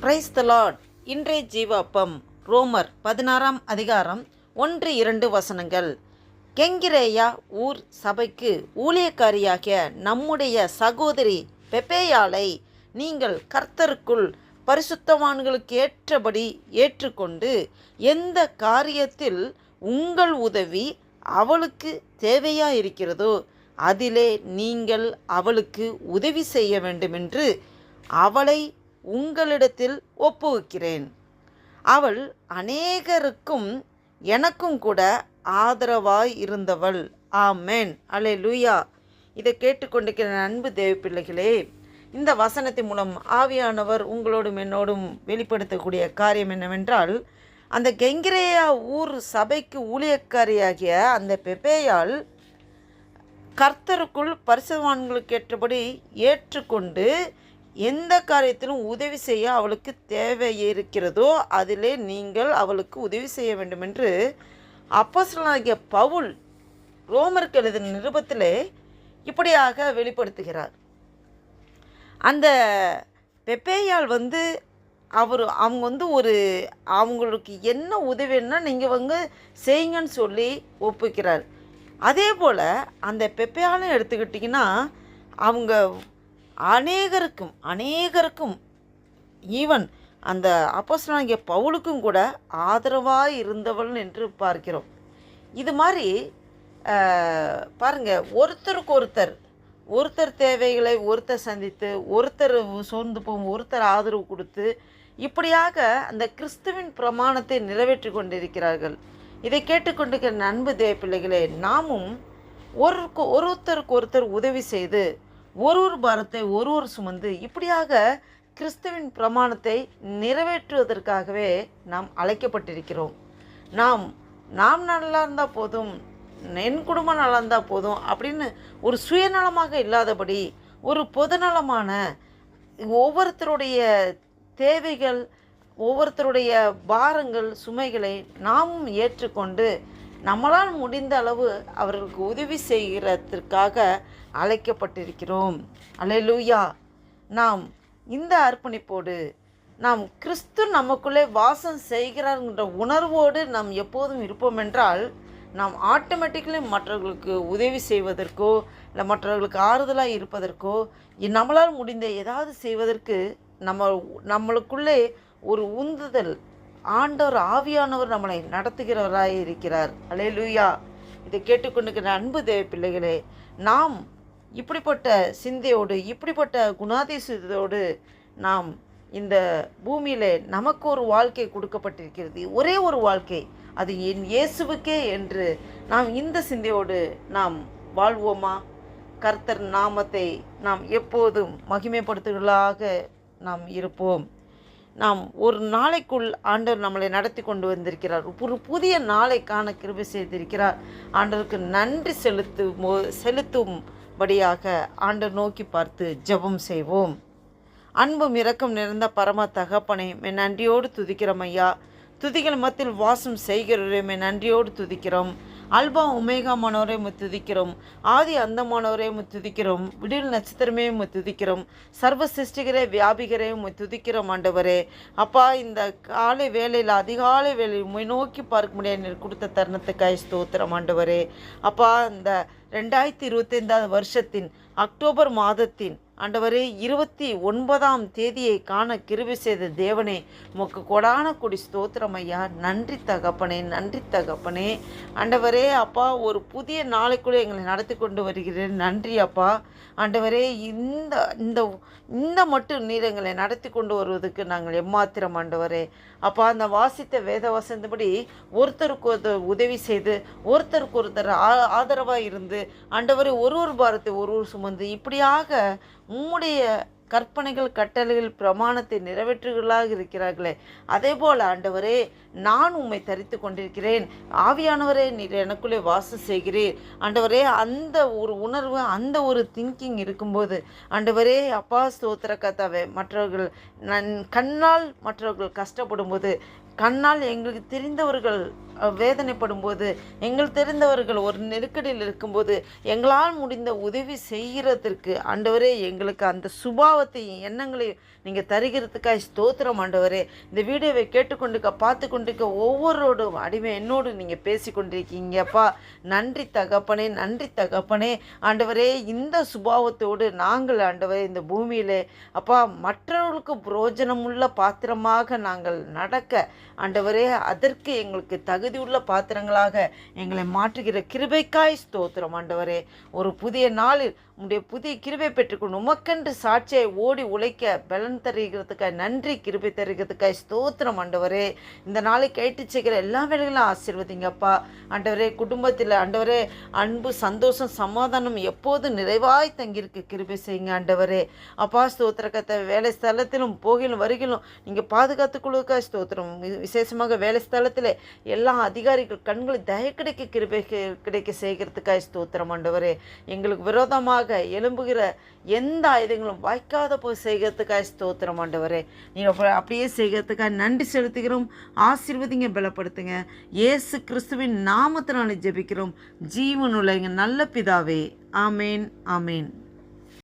Praise the Lord இன்றைய ஜீவப்பம் ரோமர் பதினாறாம் அதிகாரம் ஒன்று இரண்டு வசனங்கள். கெங்கிரேயா ஊர் சபைக்கு ஊழியக்காரியாகிய நம்முடைய சகோதரி பெப்பேயாலை நீங்கள் கர்த்தருக்குள் பரிசுத்தவான்களுக்கு ஏற்றபடி ஏற்றுக்கொண்டு எந்த காரியத்தில் உங்கள் உதவி அவளுக்கு தேவையா இருக்கிறதோ அதிலே நீங்கள் அவளுக்கு உதவி செய்ய வேண்டுமென்று அவளை உங்களிடத்தில் ஒப்புவிக்கிறேன். அவள் அநேகருக்கும் எனக்கும் கூட ஆதரவாய் இருந்தவள். ஆமேன். அலே லூயா இதை கேட்டுக்கொண்டிருக்கிற அன்பு தேவ பிள்ளைகளே இந்த வசனத்தின் மூலம் ஆவியானவர் உங்களோடும் என்னோடும் வெளிப்படுத்தக்கூடிய காரியம் என்னவென்றால் அந்த கெங்கிரேயா ஊர் சபைக்கு ஊழியக்காரியாகிய அந்த பெப்பேயால் கர்த்தருக்குள் பரிசுவான்களுக்கு ஏற்றபடி ஏற்றுக்கொண்டு எந்த காரியத்திலும் உதவி செய்ய அவளுக்கு தேவை இருக்கிறதோ அதிலே நீங்கள் அவளுக்கு உதவி செய்ய வேண்டும் என்று அப்போசலனாகிய பவுல் ரோமருக்கு எழுதின நிருபத்திலே இப்படியாக வெளிப்படுத்துகிறார். அந்த பெப்பேயால் வந்து அவர் அவங்க வந்து ஒரு அவங்களுக்கு என்ன உதவின்னா நீங்கள் வந்து செய்யுங்கன்னு சொல்லி ஒப்புக்கிறார். அதே போல் அந்த பெப்பையாலும் எடுத்துக்கிட்டிங்கன்னா அவங்க அநேகருக்கும் அநேகருக்கும் ஈவன் அந்த அப்போஸ்தலனாகிய பவுலுக்கும் கூட ஆதரவாக இருந்தவள் என்று பார்க்கிறோம். இது மாதிரி பாருங்கள் ஒருத்தருக்கு ஒருத்தர் ஒருத்தர் தேவைகளை ஒருத்தர் சந்தித்து ஒருத்தர் சோர்ந்து போகும் ஒருத்தர் ஆதரவு கொடுத்து இப்படியாக அந்த கிறிஸ்துவின் பிரமாணத்தை நிறைவேற்றி கொண்டிருக்கிறார்கள். இதை கேட்டுக்கொண்டிருக்கிற நண்பு தேவ பிள்ளைகளே நாமும் ஒருக்கு ஒருத்தருக்கு ஒருத்தர் உதவி செய்து ஒரு ஒரு பாரத்தை ஒரு ஒரு சுமந்து இப்படியாக கிறிஸ்துவின் பிரமாணத்தை நிறைவேற்றுவதற்காகவே நாம் அழைக்கப்பட்டிருக்கிறோம். நாம் நாம் நல்லா இருந்தால் போதும் என் குடும்பம் நல்லா இருந்தால் போதும் அப்படின்னு ஒரு சுயநலமாக இல்லாதபடி ஒரு பொதுநலமான ஒவ்வொருத்தருடைய தேவைகள் ஒவ்வொருத்தருடைய பாரங்கள் சுமைகளை நாமும் ஏற்றுக்கொண்டு நம்மளால் முடிந்த அளவு அவர்களுக்கு உதவி செய்கிறதற்காக அழைக்கப்பட்டிருக்கிறோம். அலையலூயா. நாம் இந்த அர்ப்பணிப்போடு நாம் கிறிஸ்து நமக்குள்ளே வாசம் செய்கிறார்கிற உணர்வோடு நாம் எப்போதும் இருப்போம் என்றால் நாம் ஆட்டோமேட்டிக்கலி மற்றவர்களுக்கு உதவி செய்வதற்கோ இல்லை மற்றவர்களுக்கு ஆறுதலாக இருப்பதற்கோ நம்மளால் முடிந்த ஏதாவது செய்வதற்கு நம்ம நம்மளுக்குள்ளே ஒரு உந்துதல் ஆண்டவர் ஆவியானவர் நம்மளை நடத்துகிறவராய் இருக்கிறார். அலே லூயா இதை கேட்டுக்கொண்டிருக்கிற அன்பு தேவ பிள்ளைகளே நாம் இப்படிப்பட்ட சிந்தையோடு இப்படிப்பட்ட குணாதிசயத்தோடு நாம் இந்த பூமியில் நமக்கு ஒரு வாழ்க்கை கொடுக்கப்பட்டிருக்கிறது. ஒரே ஒரு வாழ்க்கை அது என் இயேசுவுக்கே என்று நாம் இந்த சிந்தையோடு நாம் வாழ்வோமா? கர்த்தர் நாமத்தை நாம் எப்போதும் மகிமைப்படுத்துகளாக நாம் இருப்போம். நாம் ஒரு நாளைக்குள் ஆண்டவர் நம்மளை நடத்தி கொண்டு வந்திருக்கிறார். ஒரு புதிய நாளைக்கான கிருபை செய்திருக்கிறார். ஆண்டவருக்கு நன்றி செலுத்தும் செலுத்தும்படியாக ஆண்டவர் நோக்கி பார்த்து ஜெபம் செய்வோம். அன்பும் இரக்கம் நிறைந்த பரம தகப்பனை மென் நன்றியோடு துதிக்கிறோம் ஐயா. துதிகள் மத்தியில் வாசம் செய்கிறவரே மென் நன்றியோடு துதிக்கிறோம். அல்பா உமேகா மானவரே மு துதிக்கிறோம் ஆதி அந்தமானவரே மு துதிக்கிறோம் விடில் நட்சத்திரமே மு துதிக்கிறோம் சர்வ சிருஷ்டிகரே வியாபிகரே மு துதிக்கிறோம் ஆண்டவரே. அப்பா இந்த காலை வேலையில் அதிகாலை வேலையில் நோக்கி பார்க்க முடியாது நீர் கொடுத்த தருணத்துக்காய் ஸ்தோத்திரம் ஆண்டவரே. அப்பா இந்த ரெண்டாயிரத்தி இருபத்தைந்தாவது வருஷத்தின் அக்டோபர் மாதத்தின் ஆண்டவரே இருபத்தி ஒன்பதாம் தேதியை காண கிருபி செய்த தேவனே உமக்கு கொடான கொடி ஸ்தோத்திரம் ஐயா. நன்றி தகப்பனே நன்றி தகப்பனே. ஆண்டவரே அப்பா ஒரு புதிய நாளைக்குள்ளே எங்களை நடத்தி கொண்டு வருகிறேன் நன்றி அப்பா. ஆண்டவரே இந்த இந்த இந்த மட்டும் நீர் எங்களை நடத்தி கொண்டு வருவதற்கு நாங்கள் எம்மாத்திரம் ஆண்டவரே. அப்பா அந்த வாசித்த வேத வசந்தபடி ஒருத்தருக்கு ஒருத்தர் உதவி செய்து ஒருத்தருக்கு ஒருத்தர் ஆ- ஆதரவாக இருந்து ஆண்டவரே ஒரு ஒரு பாரத்தை ஒரு ஒரு சுமந்து இப்படியாக உம்முடைய கற்பனைகள் கட்டளைகள் பிரமாணத்தை நிறைவேற்றுகளாக இருக்கிறார்களே. அதே போல் ஆண்டவரே நான் உம்மை தரித்து கொண்டிருக்கிறேன். ஆவியானவரே நீர் எனக்குள்ளே வாசம் செய்கிறீர். ஆண்டவரே அந்த ஒரு உணர்வு அந்த ஒரு திங்கிங் இருக்கும்போது ஆண்டவரே அப்பா ஸ்தோத்திர கத்தாவே மற்றவர்கள் நன் கண்ணால் மற்றவர்கள் கஷ்டப்படும்போது கண்ணால் எங்களுக்கு தெரிந்தவர்கள் வேதனைப்படும்போது வேதனைப்படும் போது எங்கள் தெரிந்தவர்கள் ஒரு நெருக்கடியில் இருக்கும்போது எங்களால் முடிந்த உதவி செய்கிறதற்கு ஆண்டவரே எங்களுக்கு அந்த சுபாவத்தையும் எண்ணங்களையும் நீங்கள் தருகிறதுக்காக ஸ்தோத்திரம் ஆண்டவரே. இந்த வீடியோவை கேட்டுக்கொண்டுக்க பார்த்து கொண்டுக்க ஒவ்வொருவரோடும் அடிமை என்னோடு நீங்கள் பேசி கொண்டிருக்கீங்கப்பா நன்றி தகப்பனே நன்றி தகப்பனே. ஆண்டவரே இந்த சுபாவத்தோடு நாங்கள் ஆண்டவரே இந்த பூமியிலே அப்பா மற்றவர்களுக்கு புரோஜனமுள்ள பாத்திரமாக நாங்கள் நடக்க ஆண்டவரே அதற்கு எங்களுக்கு தகு தகுதியுள்ள பாத்திரங்களாக எங்களை மாற்றுகிற கிருபைக்காய் ஸ்தோத்திரம் ஆண்டவரே. ஒரு புதிய நாளில் உடைய புதிய கிருபை பெற்றுக்கொண்டு உமக்கென்று சாட்சியை ஓடி உழைக்க பலன் தருகிறதுக்காக நன்றி கிருபை தருகிறதுக்காய் ஸ்தோத்திரம் ஆண்டவரே. இந்த நாளை கேட்டு செய்கிற எல்லா வேலைகளும் ஆசீர்வதிங்கப்பா ஆண்டவரே குடும்பத்தில் ஆண்டவரே அன்பு சந்தோஷம் சமாதானம் எப்போதும் நிறைவாய் தங்கியிருக்கு. கிருபை செய்யுங்க ஆண்டவரே. அப்பா ஸ்தோத்திர கத்த வேலை ஸ்தலத்திலும் போகிலும் வருகிலும் நீங்கள் பாதுகாத்து கொடுக்க ஸ்தோத்திரம். வி- விசேஷமாக வேலை ஸ்தலத்தில் எல்லா அதிகாரிகள் கண்களை தய கிடைக்க கிருபை கிடைக்க செய்கிறதுக்காக ஸ்தோத்திரம் ஆண்டவரே. எங்களுக்கு விரோதமாக எழும்புகிற எந்த ஆயுதங்களும் வாய்க்காத போய் செய்கிறதுக்காக ஸ்தோத்திரம் ஆண்டவரே. நீங்கள் அப்படியே செய்கிறதுக்காக நன்றி செலுத்துகிறோம். ஆசீர்வதிங்க பலப்படுத்துங்க. இயேசு கிறிஸ்துவின் நாமத்தினாலே ஜெபிக்கிறோம். ஜீவனுள்ள எங்கள் நல்ல பிதாவே. ஆமேன் ஆமேன்.